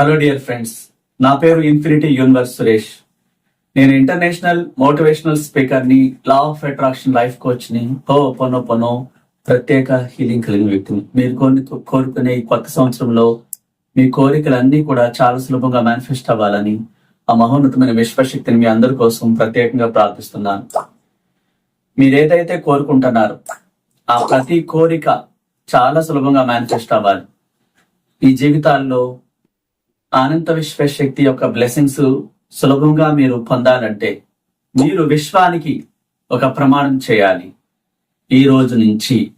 Hello dear friends నా పేరు infinity universe Suresh. నేను ఇంటర్నేషనల్ మోటివేషనల్ స్పీకర్ని లా ఆఫ్ అట్రాక్షన్ లైఫ్ కోచ్ని హో పొనో పొనో ప్రత్యేక హీలింగ్ కలిగిన వ్యక్తిని. మీరు కొన్ని కోరుకునే ఈ కొత్త సంవత్సరంలో మీ కోరికలన్నీ కూడా చాలా సులభంగా మేనిఫెస్ట్ అవ్వాలని ఆ మహోన్నతమైన విశ్వశక్తిని మీ అందరి కోసం ప్రత్యేకంగా ప్రార్థిస్తున్నాను. మీరేదైతే కోరుకుంటున్నారు కోరుకుంటున్నారో ఆ ప్రతి కోరిక చాలా సులభంగా మేనిఫెస్ట్ అవ్వాలి. ఈ జీవితాల్లో అనంత విశ్వశక్తి యొక్క బ్లెస్సింగ్స్ సులభంగా మీరు పొందాలంటే మీరు విశ్వానికి ఒక ప్రమాణం చేయాలి. ఈ రోజు నుంచి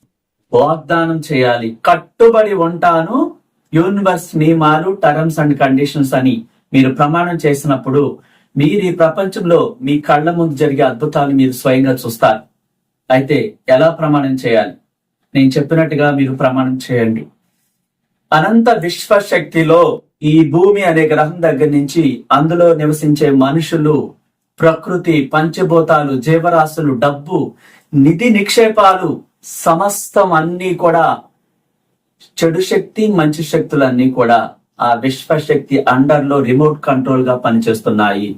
వాగ్దానం చేయాలి. కట్టుబడి ఉంటాను. యూనివర్స్ నియమాలు టర్మ్స్ అండ్ కండిషన్స్ అని మీరు ప్రమాణం చేసినప్పుడు మీరు ఈ ప్రపంచంలో మీ కళ్ళ ముందు జరిగే అద్భుతాలు మీరు స్వయంగా చూస్తారు. అయితే ఎలా ప్రమాణం చేయాలి? నేను చెప్పినట్టుగా మీరు ప్రమాణం చేయండి. అనంత విశ్వశక్తిలో ఈ భూమి అనే గ్రహం దగ్గర నుంచి అందులో నివసించే మనుషులు ప్రకృతి పంచభూతాలు జీవరాశులు డబ్బు నిధి నిక్షేపాలు సమస్తం అన్నీ కూడా చెడు శక్తి మంచి శక్తులన్నీ కూడా ఆ విశ్వశక్తి అండర్లో రిమోట్ కంట్రోల్గా పనిచేస్తున్నాయి.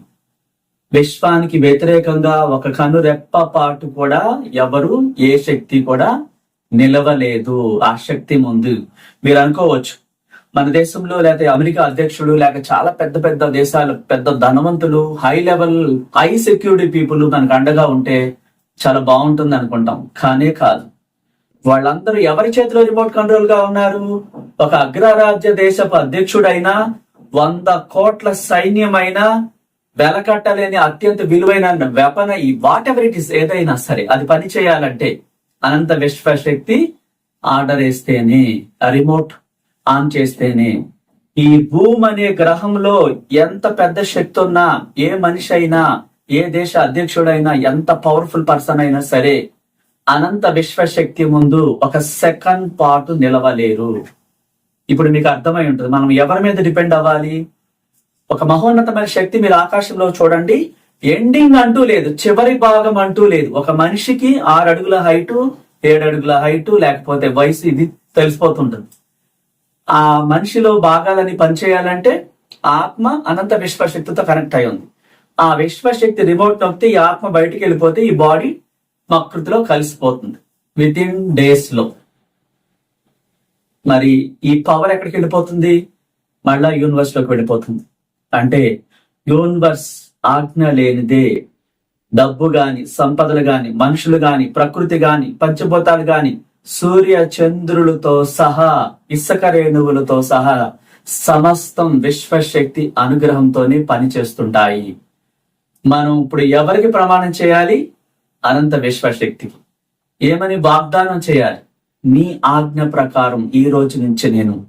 విశ్వానికి వ్యతిరేకంగా ఒక కను రెప్ప పాటు కూడా ఎవరు ఏ శక్తి కూడా నిలవలేదు. ఆ శక్తి ముందు. మీరు అనుకోవచ్చు మన దేశంలో లేకపోతే అమెరికా అధ్యక్షుడు లేక చాలా పెద్ద పెద్ద దేశాలు పెద్ద ధనవంతులు high level high security people మనకు అండగా ఉంటే చాలా బాగుంటుంది అనుకుంటాం. కానే కాదు. వాళ్ళందరూ ఎవరి చేతిలో రిమోట్ కంట్రోల్గా ఉన్నారు? ఒక అగ్రరాజ్య దేశపు అధ్యక్షుడైనా వంద కోట్ల సైన్యమైనా వెలకట్టలేని అత్యంత విలువైన వెపన ఈ వాట్ ఎవర్ ఇట్ ఇస్ ఏదైనా సరే అది పని చేయాలంటే అనంత విశ్వశక్తి ఆర్డర్ వేస్తేనే రిమోట్ ఆన్ చేస్తేనే. ఈ భూమి అనే గ్రహంలో ఎంత పెద్ద శక్తి ఉన్నా ఏ మనిషి అయినా ఏ దేశ అధ్యక్షుడైనా ఎంత పవర్ఫుల్ పర్సన్ అయినా సరే అనంత విశ్వశక్తి ముందు ఒక సెకండ్ పాటు నిలవలేరు. ఇప్పుడు మీకు అర్థమై ఉంటుంది మనం ఎవరి మీద డిపెండ్ అవ్వాలి? ఒక మహోన్నతమైన శక్తి మీరు ఆకాశంలో చూడండి ఎండింగ్ అంటూ లేదు చివరి భాగం అంటూ లేదు. ఒక మనిషికి ఆరు అడుగుల హైటు ఏడు అడుగుల హైటు లేకపోతే వయసు ఇది తెలిసిపోతుంటుంది. ఆ మనిషిలో భాగాలని పనిచేయాలంటే ఆత్మ అనంత విశ్వశక్తితో కనెక్ట్ అయి ఉంది. ఆ విశ్వశక్తి రిమోట్ నొక్కితే ఈ ఆత్మ బయటికి వెళ్ళిపోతే ఈ బాడీ ప్రకృతిలో కలిసిపోతుంది. విత్ ఇన్ డేస్లో. మరి ఈ పవర్ ఎక్కడికి వెళ్ళిపోతుంది? మళ్ళా యూనివర్స్లోకి వెళ్ళిపోతుంది. అంటే యూనివర్స్ ఆజ్ఞ లేనిదే డబ్బు గాని సంపదలు గాని మనుషులు గాని ప్రకృతి గాని పంచభూతాలు గాని సూర్య చంద్రులతో సహా ఇసుక రేణువులతో సహా సమస్తం విశ్వశక్తి అనుగ్రహంతోనే పనిచేస్తుంటాయి. మనం ఇప్పుడు ఎవరికి ప్రమాణం చేయాలి? అనంత విశ్వశక్తికి. ఏమని వాగ్దానం చేయాలి? నీ ఆజ్ఞ ప్రకారం ఈ రోజు నుంచి నేను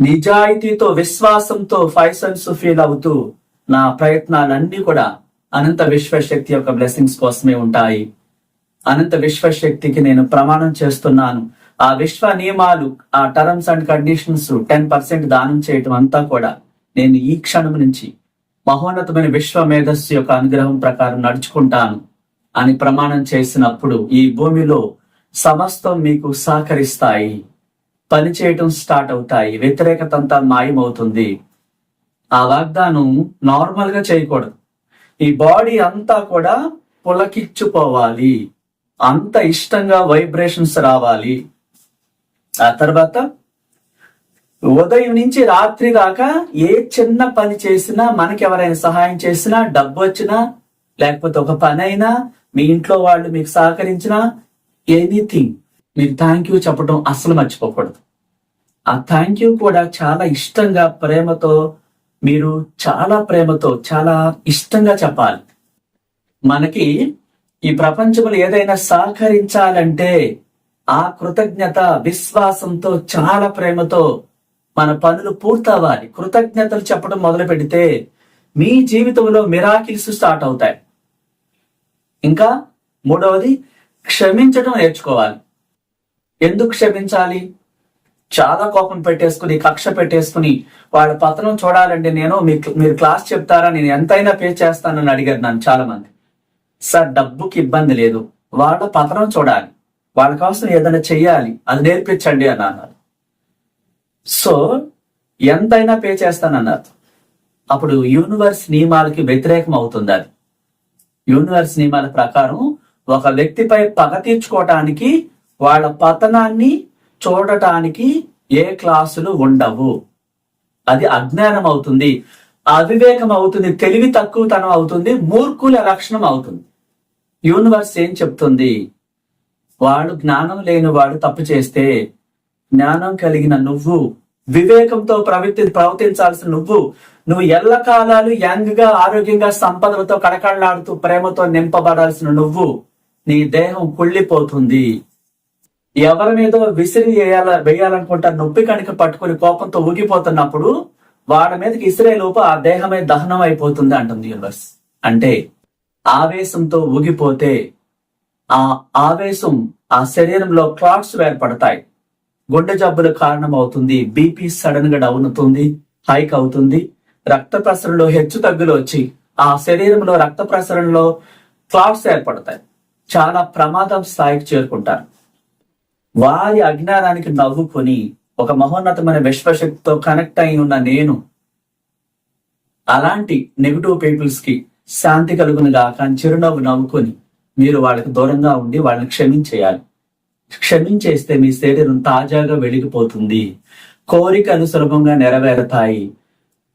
నిజాయితీతో విశ్వాసంతో ఫైసల్ ఫీల్ అవుతూ నా ప్రయత్నాలన్నీ కూడా అనంత విశ్వశక్తి యొక్క బ్లెస్సింగ్స్ కోసమే ఉంటాయి. అనంత విశ్వశక్తికి నేను ప్రమాణం చేస్తున్నాను. ఆ విశ్వ నియమాలు ఆ terms and conditions ten percent దానం చేయటం అంతా కూడా నేను ఈ క్షణం నుంచి మహోన్నతమైన విశ్వ మేధస్సు యొక్క అనుగ్రహం ప్రకారం నడుచుకుంటాను అని ప్రమాణం చేసినప్పుడు ఈ భూమిలో సమస్తం మీకు సహకరిస్తాయి. పనిచేయటం స్టార్ట్ అవుతాయి. వ్యతిరేకత అంతా మాయమవుతుంది. ఆ వాగ్దానం నార్మల్గా చేయకూడదు. ఈ బాడీ అంతా కూడా పులకిచ్చుకోవాలి అంత ఇష్టంగా వైబ్రేషన్స్ రావాలి. ఆ తర్వాత ఉదయం నుంచి రాత్రి దాకా ఏ చిన్న పని చేసినా మనకి ఎవరైనా సహాయం చేసినా డబ్బు వచ్చినా లేకపోతే ఒక పని అయినా మీ ఇంట్లో వాళ్ళు మీకు సహకరించినా ఎనీథింగ్ మీరు థ్యాంక్ యూ చెప్పడం అస్సలు మర్చిపోకూడదు. ఆ థ్యాంక్ యూ కూడా చాలా ఇష్టంగా ప్రేమతో మీరు చాలా ప్రేమతో చాలా ఇష్టంగా చెప్పాలి. మనకి ఈ ప్రపంచంలో ఏదైనా సహకరించాలంటే ఆ కృతజ్ఞత విశ్వాసంతో చాలా ప్రేమతో మన పనులు పూర్తవ్వాలి. కృతజ్ఞతలు చెప్పడం మొదలు పెడితే మీ జీవితంలో మిరాకిల్స్ స్టార్ట్ అవుతాయి. ఇంకా మూడవది క్షమించడం నేర్చుకోవాలి. ఎందుకు క్షమించాలి? చాలా కోపం పెట్టేసుకుని కక్ష పెట్టేసుకుని వాళ్ళ పతనం చూడాలంటే నేను మీకు మీరు క్లాస్ చెప్తారా? నేను ఎంతైనా పే చేస్తానని అడిగారు నన్ను చాలా మంది సార్ డబ్బుకి ఇబ్బంది లేదు. వాళ్ళ పతనం చూడాలి. వాళ్ళ కోసం ఏదైనా చెయ్యాలి. అది నేర్పించండి అని అన్నారు. సో ఎంతైనా పే చేస్తానన్నారు. అప్పుడు యూనివర్స్ నియమాలకి వ్యతిరేకం అవుతుంది అది. యూనివర్స్ నియమాల ప్రకారం ఒక వ్యక్తిపై పగ తీర్చుకోవటానికి వాళ్ళ పతనాన్ని చూడటానికి ఏ క్లాసులు ఉండవు. అది అజ్ఞానం అవుతుంది అవివేకం అవుతుంది తెలివి తక్కువతనం అవుతుంది మూర్ఖుల లక్షణం అవుతుంది. యూనివర్స్ ఏం చెప్తుంది? వాడు జ్ఞానం లేని వాడు తప్పు చేస్తే జ్ఞానం కలిగిన నువ్వు వివేకంతో ప్రవర్తి ప్రవర్తించాల్సిన నువ్వు నువ్వు ఎల్లకాలాలు యంగ్గా ఆరోగ్యంగా సంపదలతో కడకళ్ళాడుతూ ప్రేమతో నింపబడాల్సిన నువ్వు నీ దేహం కుళ్ళిపోతుంది. ఎవరి మీద విసిరి వేయాల వేయాలనుకుంటా నొప్పి కనుక పట్టుకుని కోపంతో ఊగిపోతున్నప్పుడు వాడి మీదకి ఇసిరే లోపు ఆ దేహమే దహనం అయిపోతుంది అంటుంది యూనివర్స్. అంటే ఆవేశంతో ఊగిపోతే ఆ ఆవేశం ఆ శరీరంలో క్లాట్స్ ఏర్పడతాయి. గుండె జబ్బులు కారణం అవుతుంది బీపీ సడన్గా డౌన్ అవుతుంది హైక్ అవుతుంది రక్త ప్రసరణలో హెచ్చు తగ్గులు వచ్చి ఆ శరీరంలో రక్త ప్రసరణలో క్లాట్స్ ఏర్పడతాయి. చాలా ప్రమాదం స్థాయికి చేరుకుంటారు. వారి అజ్ఞానానికి నవ్వుకొని ఒక మహోన్నతమైన విశ్వశక్తితో కనెక్ట్ అయి ఉన్న నేను అలాంటి నెగిటివ్ పీపుల్స్కి శాంతి కలుగును గాక అని చిరునవ్వు నవ్వుకొని మీరు వాళ్ళకి దూరంగా ఉండి వాళ్ళని క్షమించేయాలి. క్షమించేస్తే మీ శరీరం తాజాగా వెలిగిపోతుంది. కోరికలు సులభంగా నెరవేరుతాయి.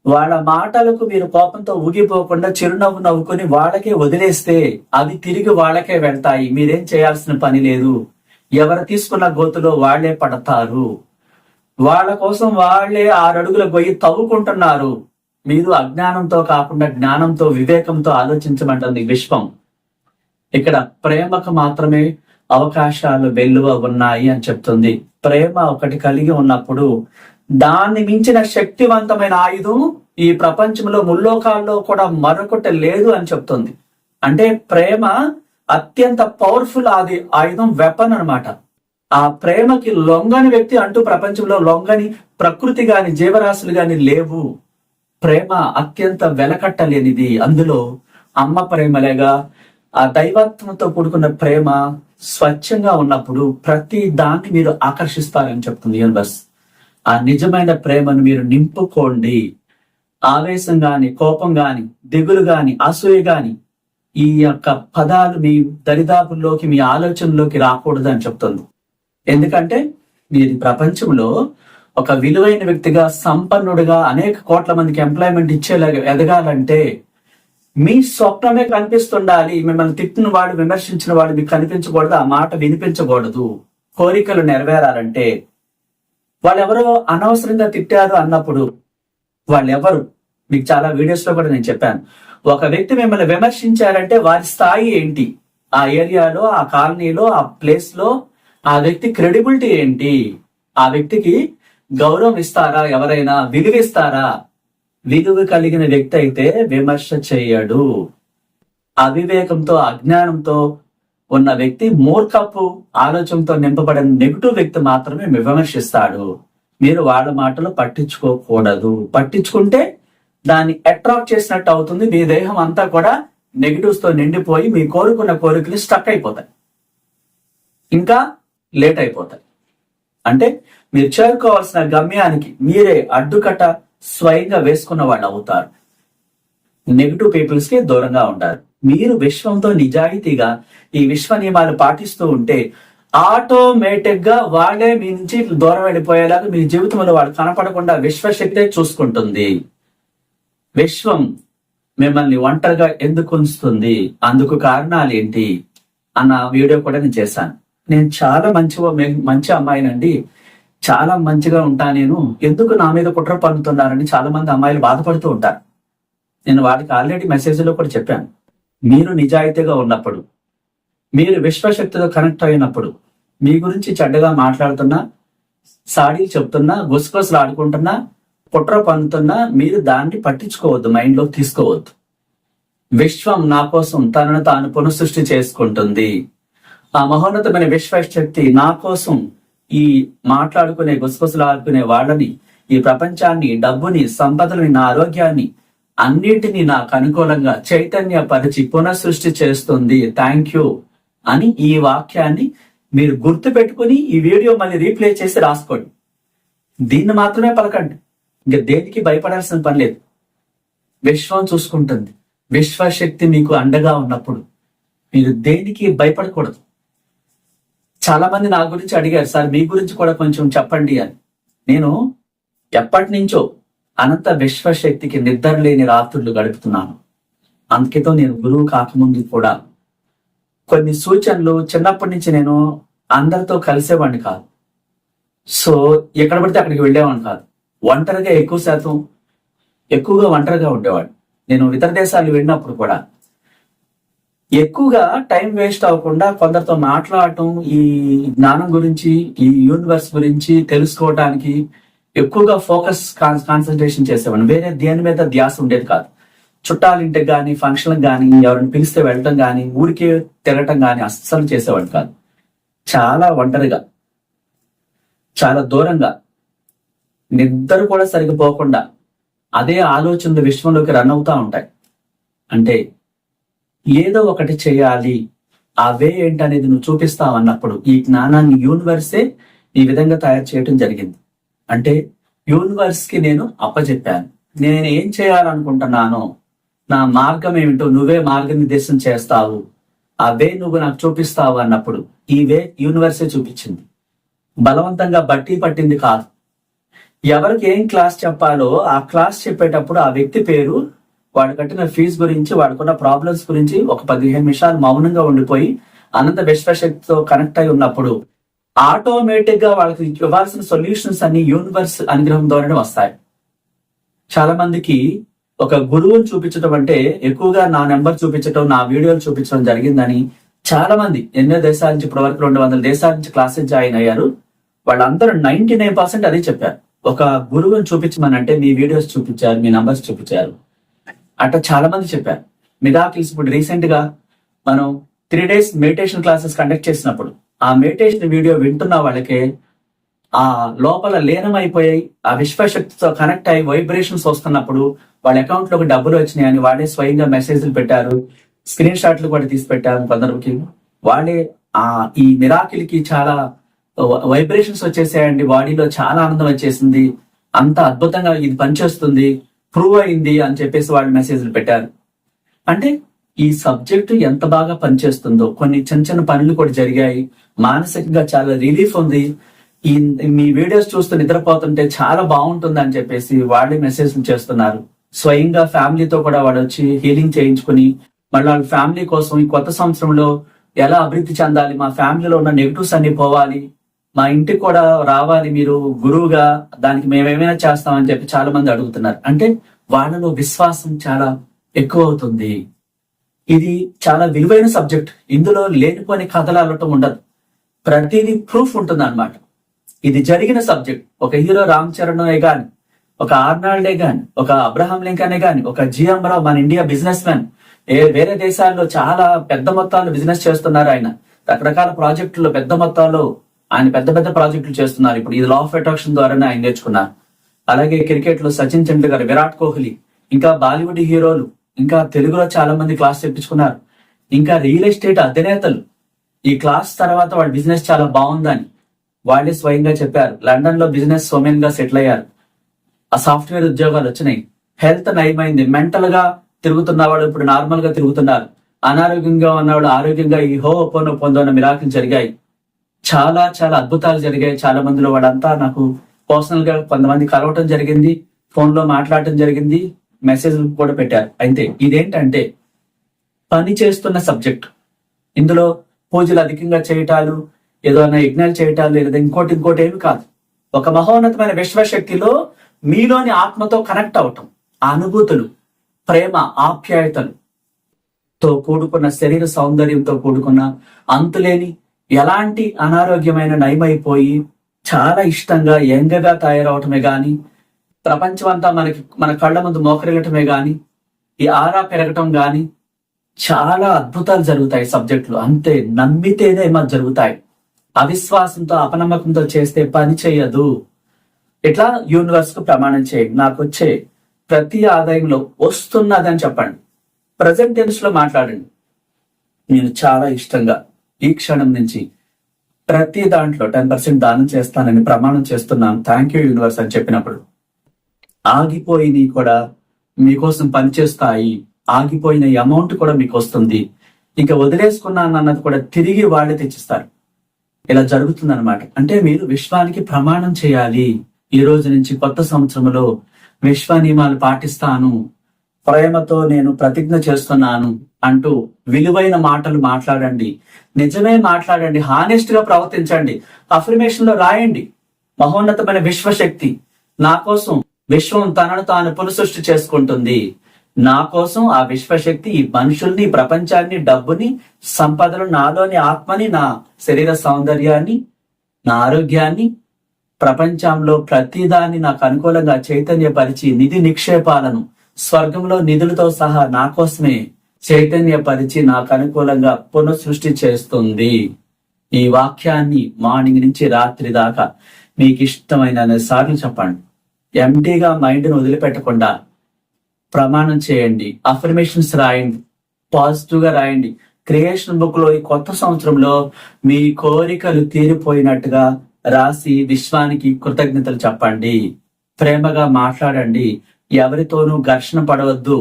వాళ్ళ మాటలకు మీరు కోపంతో ఊగిపోకుండా చిరునవ్వు నవ్వుకొని వాళ్ళకే వదిలేస్తే అవి తిరిగి వాళ్ళకే వెళ్తాయి. మీరేం చేయాల్సిన పని లేదు. ఎవరు తీసుకున్న గోతులో వాళ్ళే పడతారు. వాళ్ళ కోసం వాళ్ళే ఆరడుగుల గొయ్యి తవ్వుకుంటున్నారు. మీరు అజ్ఞానంతో కాకుండా జ్ఞానంతో వివేకంతో ఆలోచించమంటుంది విశ్వం. ఇక్కడ ప్రేమకు మాత్రమే అవకాశాలు వెల్లువ ఉన్నాయి అని చెప్తుంది. ప్రేమ ఒకటి కలిగి ఉన్నప్పుడు దాన్ని మించిన శక్తివంతమైన ఆయుధం ఈ ప్రపంచంలో ముల్లోకాల్లో కూడా మరొకటి లేదు అని చెప్తుంది. అంటే ప్రేమ అత్యంత పవర్ఫుల్ అది ఆయుధం వెపన్ అన్నమాట. ఆ ప్రేమకి లొంగని వ్యక్తి అంటూ ప్రపంచంలో లొంగని ప్రకృతి గాని జీవరాశులు గాని లేవు. ప్రేమ అత్యంత వెలకట్టలేనిది. అందులో అమ్మ ప్రేమలేగా ఆ దైవత్వంతో కూడుకున్న ప్రేమ స్వచ్ఛంగా ఉన్నప్పుడు ప్రతి దాన్ని మీరు ఆకర్షిస్తారని చెప్తుంది యూనివర్స్. ఆ నిజమైన ప్రేమను మీరు నింపుకోండి. ఆవేశం గాని కోపం గాని దిగులు గాని అసూయ గాని ఈ యొక్క పదాలు మీ దరిదాపుల్లోకి మీ ఆలోచనలోకి రాకూడదు అని చెప్తుంది. ఎందుకంటే మీరు ప్రపంచంలో ఒక విలువైన వ్యక్తిగా సంపన్నుడిగా అనేక కోట్ల మందికి ఎంప్లాయ్మెంట్ ఇచ్చేలాగా ఎదగాలంటే మీ స్వప్నమే కనిపిస్తుండాలి. మిమ్మల్ని తిట్టిన వాడు విమర్శించిన వాడు మీకు కనిపించకూడదు. ఆ మాట వినిపించకూడదు. కోరికలు నెరవేరాలంటే వాళ్ళెవరో అనవసరంగా తిట్టారు అన్నప్పుడు వాళ్ళెవరు? మీకు చాలా వీడియోస్లో కూడా నేను చెప్పాను. ఒక వ్యక్తి మిమ్మల్ని విమర్శించారంటే వారి స్థాయి ఏంటి? ఆ ఏరియాలో ఆ కాలనీలో ఆ ప్లేస్లో ఆ వ్యక్తి క్రెడిబిలిటీ ఏంటి? ఆ వ్యక్తికి గౌరవం ఇస్తారా ఎవరైనా విలువిస్తారా? విలువ కలిగిన వ్యక్తి అయితే విమర్శ చేయడు. అవివేకంతో అజ్ఞానంతో ఉన్న వ్యక్తి మూర్ఖపు ఆలోచనతో నింపబడిన నెగిటివ్ వ్యక్తి మాత్రమే విమర్శిస్తాడు. మీరు వాళ్ళ మాటలు పట్టించుకోకూడదు. పట్టించుకుంటే దాన్ని అట్రాక్ట్ చేసినట్టు అవుతుంది. మీ దేహం అంతా కూడా నెగిటివ్స్తో నిండిపోయి మీ కోరుకున్న కోరికలు స్టక్ అయిపోతాయి. ఇంకా లేట్ అయిపోతాయి. అంటే మీరు చేరుకోవాల్సిన గమ్యానికి మీరే అడ్డుకట్ట స్వయంగా వేసుకున్న వాళ్ళు అవుతారు. నెగిటివ్ పీపుల్స్కి దూరంగా ఉంటారు మీరు విశ్వంతో నిజాయితీగా ఈ విశ్వ నియమాలు పాటిస్తూ ఉంటే ఆటోమేటిక్గా వాళ్ళే మీ నుంచి దూరం వెళ్ళిపోయేలాగా మీ జీవితంలో వాళ్ళు కనపడకుండా విశ్వశక్తే చూసుకుంటుంది. విశ్వం మిమ్మల్ని ఒంటరిగా ఎందుకు ఉంచుతుంది? అందుకు కారణాలు ఏంటి? అన్న వీడియో కూడా నేను చేశాను. నేను చాలా మంచి మంచి అమ్మాయినండి. చాలా మంచిగా ఉంటా నేను. ఎందుకు నా మీద కుట్ర పన్నుతున్నారని చాలా మంది అమ్మాయిలు బాధపడుతూ ఉంటారు. నేను వాళ్ళకి ఆల్రెడీ మెసేజ్లో కూడా చెప్పాను. మీరు నిజాయితీగా ఉన్నప్పుడు మీరు విశ్వశక్తితో కనెక్ట్ అయినప్పుడు మీ గురించి చెడ్డగా మాట్లాడుతున్నా సాడీలు చెప్తున్నా గుసగుసలు ఆడుకుంటున్నా కుట్ర పన్నుతున్నా మీరు దాన్ని పట్టించుకోవద్దు మైండ్లో తీసుకోవద్దు. విశ్వం నా కోసం తనను తాను పునఃసృష్టి చేసుకుంటుంది. ఆ మహోన్నతమైన విశ్వశక్తి నా కోసం ఈ మాట్లాడుకునే గుసగుసలు ఆడుకునే వాళ్ళని ఈ ప్రపంచాన్ని డబ్బుని సంపదలని నా ఆరోగ్యాన్ని అన్నిటినీ నాకు అనుకూలంగా చైతన్య పరిచి పునఃసృష్టి చేస్తుంది. థ్యాంక్ యూ అని ఈ వాక్యాన్ని మీరు గుర్తు పెట్టుకుని ఈ వీడియో మళ్ళీ రీప్లే చేసి రాసుకోండి. దీన్ని మాత్రమే పలకండి. ఇంకా దేనికి భయపడాల్సిన పని లేదు. విశ్వం చూసుకుంటుంది. విశ్వశక్తి మీకు అండగా ఉన్నప్పుడు మీరు దేనికి భయపడకూడదు. చాలా మంది నా గురించి అడిగారు సార్ మీ గురించి కూడా కొంచెం చెప్పండి అని. నేను ఎప్పటి నుంచో అనంత విశ్వశక్తికి నిద్ర లేని రాత్రులు గడుపుతున్నాను. అందుకేతో నేను గురువు కాకముందు కూడా కొన్ని సూచనలు చిన్నప్పటి నుంచి నేను అందరితో కలిసేవాడిని కాదు. సో ఎక్కడ పడితే అక్కడికి వెళ్ళేవాడిని కాదు. ఒంటరిగా ఎక్కువ శాతం ఎక్కువగా ఒంటరిగా ఉండేవాడు నేను ఇతర దేశాలు వెళ్ళినప్పుడు కూడా ఎక్కువగా టైం వేస్ట్ అవ్వకుండా కొందరితో మాట్లాడటం ఈ జ్ఞానం గురించి ఈ యూనివర్స్ గురించి తెలుసుకోవటానికి ఎక్కువగా ఫోకస్ కాన్సన్ట్రేషన్ చేసేవాడిని. వేరే దేని మీద ధ్యాస ఉండేది కాదు. చుట్టాలింటికి కానీ ఫంక్షన్లకు కానీ ఎవరిని పిలిస్తే వెళ్ళటం కానీ ఊరికే తిరగటం కానీ అస్సలు చేసేవాడు కాదు. చాలా ఒంటరిగా. చాలా దూరంగా. నిద్ర కూడా సరిగ్గా పోకుండా. అదే ఆలోచనలు విశ్వంలోకి రన్ అవుతా ఉంటాయి. అంటే ఏదో ఒకటి చేయాలి. ఆ వే ఏంటనేది నువ్వు చూపిస్తావు అన్నప్పుడు ఈ జ్ఞానాన్ని యూనివర్సే ఈ విధంగా తయారు చేయటం జరిగింది. అంటే యూనివర్స్కి నేను అప్పచెప్పాను నేను ఏం చేయాలనుకుంటున్నానో నా మార్గం ఏమిటో నువ్వే మార్గనిర్దేశం చేస్తావు. ఆ వే నువ్వు నాకు చూపిస్తావు అన్నప్పుడు ఈ వే యూనివర్సే చూపించింది. బలవంతంగా బట్టి పట్టింది కాదు. ఎవరికి ఏం క్లాస్ చెప్పాలో ఆ క్లాస్ చెప్పేటప్పుడు ఆ వ్యక్తి పేరు వాడు కట్టిన ఫీజు గురించి వాడుకున్న ప్రాబ్లమ్స్ గురించి ఒక పదిహేను నిమిషాలు మౌనంగా ఉండిపోయి అనంత విశ్వశక్తితో కనెక్ట్ అయి ఉన్నప్పుడు ఆటోమేటిక్గా వాళ్ళకి ఇవ్వాల్సిన సొల్యూషన్స్ అన్ని యూనివర్స్ అనుగ్రహం ద్వారానే వస్తాయి. చాలా మందికి ఒక గురువుని చూపించడం అంటే ఎక్కువగా నా నెంబర్ చూపించడం నా వీడియోలు చూపించడం జరిగిందని చాలా మంది ఎన్నో దేశాల నుంచి ఇప్పటి వరకు రెండు వందల దేశాల నుంచి క్లాసెస్ జాయిన్ అయ్యారు. వాళ్ళందరూ నైన్టీ నైన్ పర్సెంట్ అదే చెప్పారు. ఒక గురువుని చూపించమని అంటే మీ వీడియోస్ చూపించారు మీ నంబర్స్ చూపించారు. అట్లా చాలా మంది చెప్పారు. మిరాకిల్స్ ఇప్పుడు రీసెంట్గా మనం three days meditation classes conduct చేసినప్పుడు ఆ మెడిటేషన్ వీడియో వింటున్న వాళ్ళకి ఆ లోపల లీనమైపోయి ఆ విశ్వశక్తితో కనెక్ట్ అయ్యి వైబ్రేషన్స్ వస్తున్నప్పుడు వాళ్ళ అకౌంట్లోకి డబ్బులు వచ్చినాయని వాళ్ళే స్వయంగా మెసేజ్లు పెట్టారు. స్క్రీన్ షాట్లు కూడా తీసి పెట్టారు కొందరికి. వాళ్ళే ఆ ఈ మిరాకిల్కి చాలా వైబ్రేషన్స్ వచ్చేసాయండి. బాడీలో చాలా ఆనందం వచ్చేసింది. అంత అద్భుతంగా ఇది పనిచేస్తుంది. ప్రూవ్ అయింది అని చెప్పేసి వాళ్ళు మెసేజ్లు పెట్టారు. అంటే ఈ సబ్జెక్ట్ ఎంత బాగా పనిచేస్తుందో కొన్ని చిన్న చిన్న పనులు కూడా జరిగాయి. మానసికంగా చాలా రిలీఫ్ ఉంది. ఈ మీ వీడియోస్ చూస్తూ నిద్రపోతుంటే చాలా బాగుంటుంది అని చెప్పేసి వాళ్ళే మెసేజ్లు చేస్తున్నారు. స్వయంగా ఫ్యామిలీతో కూడా వాడు వచ్చి హీలింగ్ చేయించుకుని మళ్ళీ వాళ్ళ ఫ్యామిలీ కోసం ఈ కొత్త సంవత్సరంలో ఎలా అభివృద్ధి చెందాలి మా ఫ్యామిలీలో ఉన్న నెగిటివ్స్ అన్ని పోవాలి మా ఇంటికి కూడా రావాలి మీరు గురువుగా దానికి మేమేమైనా చేస్తామని చెప్పి చాలా మంది అడుగుతున్నారు. అంటే వాళ్ళలో విశ్వాసం చాలా ఎక్కువ అవుతుంది ఇది చాలా విలువైన సబ్జెక్ట్. ఇందులో లేనిపోని కథలు అల్లటం ఉండదు. ప్రతిదీ ప్రూఫ్ ఉంటుంది అనమాట ఇది జరిగిన సబ్జెక్ట్. ఒక హీరో రామ్ చరణే గాని ఒక ఆర్నాల్డే గాని ఒక అబ్రహాం లింకనే గాని ఒక జిఎం రావు మన ఇండియా బిజినెస్ మ్యాన్ ఏ వేరే దేశాల్లో చాలా పెద్ద మొత్తాల్లో బిజినెస్ చేస్తున్నారు ఆయన. రకరకాల ప్రాజెక్టుల్లో పెద్ద మొత్తాల్లో ఆయన పెద్ద పెద్ద ప్రాజెక్టులు చేస్తున్నారు. ఇప్పుడు ఇది లా ఆఫ్ అట్రాక్షన్ ద్వారానే ఆయన నేర్చుకున్నారు. అలాగే క్రికెట్లో సచిన్ టెండూల్కర్ విరాట్ కోహ్లీ ఇంకా బాలీవుడ్ హీరోలు ఇంకా తెలుగులో చాలా మంది క్లాస్ చెప్పించుకున్నారు ఇంకా రియల్ ఎస్టేట్ అధినేతలు. ఈ క్లాస్ తర్వాత వాళ్ళ బిజినెస్ చాలా బాగుందని వాళ్ళే స్వయంగా చెప్పారు. లండన్లో బిజినెస్ సోమెన్గా సెటిల్ అయ్యారు. ఆ సాఫ్ట్వేర్ ఉద్యోగాలు వచ్చినాయి. హెల్త్ నయమైంది మెంటల్గా తిరుగుతున్న వాళ్ళు ఇప్పుడు నార్మల్గా తిరుగుతున్నారు. అనారోగ్యంగా ఉన్నవాడు ఆరోగ్యంగా ఈ హో ఒప్పందం పొందన్న మిరాకులు జరిగాయి. చాలా చాలా అద్భుతాలు జరిగాయి. చాలా మందిలో వాళ్ళంతా నాకు పర్సనల్గా కొంతమంది కలవటం జరిగింది. ఫోన్లో మాట్లాడటం జరిగింది. మెసేజ్ కూడా పెట్టారు. అయితే ఇదేంటంటే పని చేస్తున్న సబ్జెక్ట్ ఇందులో పూజలు అధికంగా చేయటాలు ఏదైనా యజ్ఞాలు చేయటాలు లేదా ఇంకోటి ఇంకోటి ఏమి కాదు. ఒక మహోన్నతమైన విశ్వశక్తిలో మీలోని ఆత్మతో కనెక్ట్ అవటం అనుభూతులు ప్రేమ ఆప్యాయతలు తో కూడుకున్న శరీర సౌందర్యంతో కూడుకున్న అంతులేని ఎలాంటి అనారోగ్యమైన నయమైపోయి చాలా ఇష్టంగా యంగగా తయారవటమే గాని ప్రపంచం అంతా మనకి మన కళ్ళ ముందు మోకరిగటమే గాని ఈ ఆరా పెరగటం గాని చాలా అద్భుతాలు జరుగుతాయి సబ్జెక్టులు. అంతే నమ్మితేనే మాకు జరుగుతాయి. అవిశ్వాసంతో అపనమ్మకంతో చేస్తే పని చేయదు. ఇట్లా యూనివర్స్కు ప్రమాణం చేయండి. నాకు వచ్చే ప్రతి ఆదాయంలో వస్తున్నదని చెప్పండి. ప్రజెంట్ టెన్స్లో మాట్లాడండి. నేను చాలా ఇష్టంగా ఈ క్షణం నుంచి ప్రతి దాంట్లో టెన్ పర్సెంట్ దానం చేస్తానని ప్రమాణం చేస్తున్నాను. థ్యాంక్ యూ యూనివర్స్ అని చెప్పినప్పుడు. ఆగిపోయినవి కూడా మీకోసం పనిచేస్తాయి. ఆగిపోయిన అమౌంట్ కూడా మీకు వస్తుంది ఇంకా వదిలేసుకున్నాను అన్నది కూడా తిరిగి వాళ్ళే తెచ్చిస్తారు. ఇలా జరుగుతుందన్నమాట. అంటే మీరు విశ్వానికి ప్రమాణం చేయాలి. ఈ రోజు నుంచి కొత్త సంవత్సరంలో విశ్వ నియమాలు పాటిస్తాను. ప్రేమతో నేను ప్రతిజ్ఞ చేస్తున్నాను అంటూ విలువైన మాటలు మాట్లాడండి. నిజమే మాట్లాడండి. హానెస్ట్గా ప్రవర్తించండి. అఫర్మేషన్లో రాయండి. మహోన్నతమైన విశ్వశక్తి నా కోసం విశ్వం తనను తాను పునఃసృష్టి చేసుకుంటుంది. నా కోసం ఆ విశ్వశక్తి ఈ మనుషుల్ని ప్రపంచాన్ని డబ్బుని సంపదలు నాలోని ఆత్మని నా శరీర సౌందర్యాన్ని నా ఆరోగ్యాన్ని ప్రపంచంలో ప్రతిదాన్ని నాకు అనుకూలంగా చైతన్యపరిచి నిధి నిక్షేపాలను స్వర్గంలో నిధులతో సహా నా కోసమే చైతన్యపరిచి నాకు అనుకూలంగా పునఃసృష్టి చేస్తుంది. ఈ వాక్యాన్ని మార్నింగ్ నుంచి రాత్రి దాకా మీకు ఇష్టమైన సార్లు చెప్పండి. ఎంటీగా మైండ్ను వదిలిపెట్టకుండా ప్రమాణం చేయండి. అఫర్మేషన్స్ రాయండి. పాజిటివ్గా రాయండి. క్రియేషన్ బుక్లో ఈ కొత్త సంవత్సరంలో మీ కోరికలు తీరిపోయినట్టుగా రాసి విశ్వానికి కృతజ్ఞతలు చెప్పండి. ప్రేమగా మాట్లాడండి. ఎవరితోనూ ఘర్షణ పడవద్దు.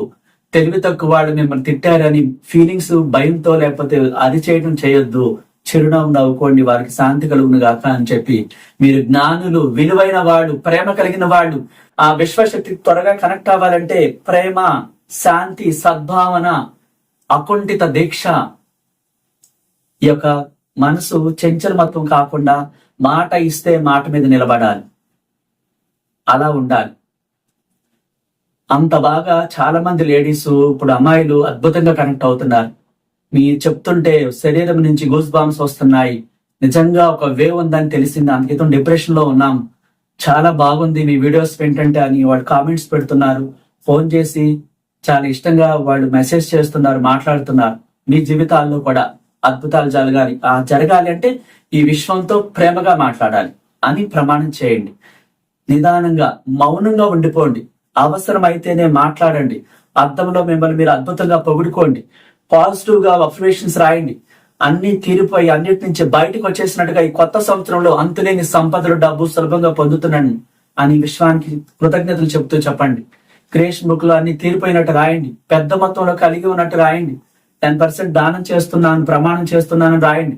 తెలివి తక్కువ వాళ్ళు మిమ్మల్ని తిట్టారని ఫీలింగ్స్ భయంతో లేకపోతే అది చేయడం చేయొద్దు. చిరునవ్వు నవ్వుకోండి వారికి శాంతి కలుగును గాక అని చెప్పి మీరు జ్ఞానులు విలువైన వాళ్ళు ప్రేమ కలిగిన వాళ్ళు ఆ విశ్వశక్తి త్వరగా కనెక్ట్ అవ్వాలంటే ప్రేమ శాంతి సద్భావన అకుంఠిత దీక్ష ఈ యొక్క మనసు చెంచలమత్వం కాకుండా మాట ఇస్తే మాట మీద నిలబడాలి. అలా ఉండాలి. అంత బాగా చాలా మంది లేడీస్ ఇప్పుడు అమ్మాయిలు అద్భుతంగా కనెక్ట్ అవుతున్నారు. మీ చెప్తుంటే శరీరం నుంచి గూస్ బాంబ్స్ వస్తున్నాయి. నిజంగా ఒక వేవ్ ఉందని తెలిసింది. అందుకే డిప్రెషన్లో ఉన్నాం. చాలా బాగుంది మీ వీడియోస్ ఏంటంటే అని వాళ్ళు కామెంట్స్ పెడుతున్నారు. ఫోన్ చేసి చాలా ఇష్టంగా వాళ్ళు మెసేజ్ చేస్తున్నారు మాట్లాడుతున్నారు. మీ జీవితాల్లో కూడా అద్భుతాలు జరగాలి. ఆ జరగాలి అంటే ఈ విశ్వంతో ప్రేమగా మాట్లాడాలి. అని ప్రమాణం చేయండి. నిదానంగా మౌనంగా ఉండిపోండి. అవసరమైతేనే మాట్లాడండి. అర్థంలో మిమ్మల్ని మీరు అద్భుతంగా పొగుడుకోండి. పాజిటివ్గా అబ్జర్వేషన్స్ రాయండి. అన్ని తీరిపోయి అన్నిటి నుంచి బయటకు వచ్చేసినట్టుగా ఈ కొత్త సంవత్సరంలో అంతులేని సంపదలు డబ్బు సులభంగా పొందుతున్నాను అని విశ్వానికి కృతజ్ఞతలు చెప్తూ చెప్పండి. క్రియేషన్ బుక్లో అన్ని తీరిపోయినట్టు రాయండి. పెద్ద మొత్తంలో కలిగి ఉన్నట్టు రాయండి. టెన్ పర్సెంట్ దానం చేస్తున్నాను ప్రమాణం చేస్తున్నాను రాయండి.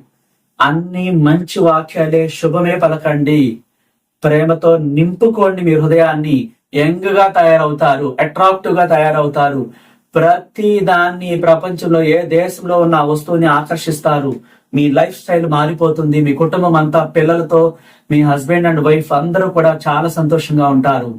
అన్ని మంచి వాక్యాలే శుభమే పలకండి. ప్రేమతో నింపుకోండి మీ హృదయాన్ని. యంగ్గా తయారవుతారు అట్రాక్టివ్గా తయారవుతారు. ప్రతి దాన్ని ప్రపంచంలో ఏ దేశంలో ఉన్న వస్తువుని ఆకర్షిస్తారు. మీ లైఫ్ స్టైల్ మారిపోతుంది మీ కుటుంబం అంతా పిల్లలతో మీ హస్బెండ్ అండ్ వైఫ్ అందరూ కూడా చాలా సంతోషంగా ఉంటారు.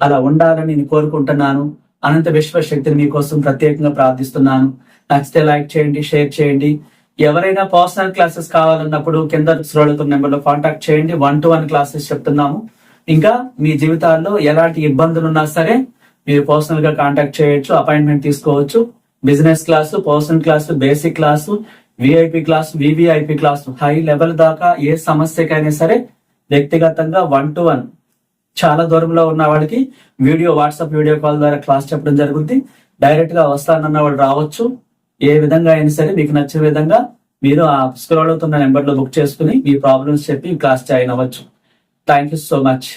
అలా ఉండాలని నేను కోరుకుంటున్నాను. అనంత విశ్వశక్తిని మీకోసం ప్రత్యేకంగా ప్రార్థిస్తున్నాను. నచ్చితే లైక్ చేయండి షేర్ చేయండి. ఎవరైనా పర్సనల్ క్లాసెస్ కావాలన్నప్పుడు కింద స్క్రోల్ నెంబర్లో కాంటాక్ట్ చేయండి. వన్ టు వన్ క్లాసెస్ చెప్తున్నాము. ఇంకా మీ జీవితాల్లో ఎలాంటి ఇబ్బందులు ఉన్నా సరే మీరు పర్సనల్గా కాంటాక్ట్ చేయొచ్చు అపాయింట్మెంట్ తీసుకోవచ్చు. Business class personal class basic class VIP class VVIP class. High level దాకా ఏ సమస్యకైనా సరే వ్యక్తిగతంగా వన్ టు వన్ చాలా దూరంలో ఉన్న వాళ్ళకి వీడియో వాట్సాప్ వీడియో కాల్ ద్వారా క్లాస్ చెప్పడం జరుగుతుంది డైరెక్ట్గా వస్తానన్న వాళ్ళు రావచ్చు. ఏ విధంగా అయినా సరే మీకు నచ్చే విధంగా మీరు ఆ స్క్రోల్ అవుతున్న నెంబర్లో బుక్ చేసుకుని మీ ప్రాబ్లమ్స్ చెప్పి క్లాస్ జాయిన్ అవ్వచ్చు. Thank you so much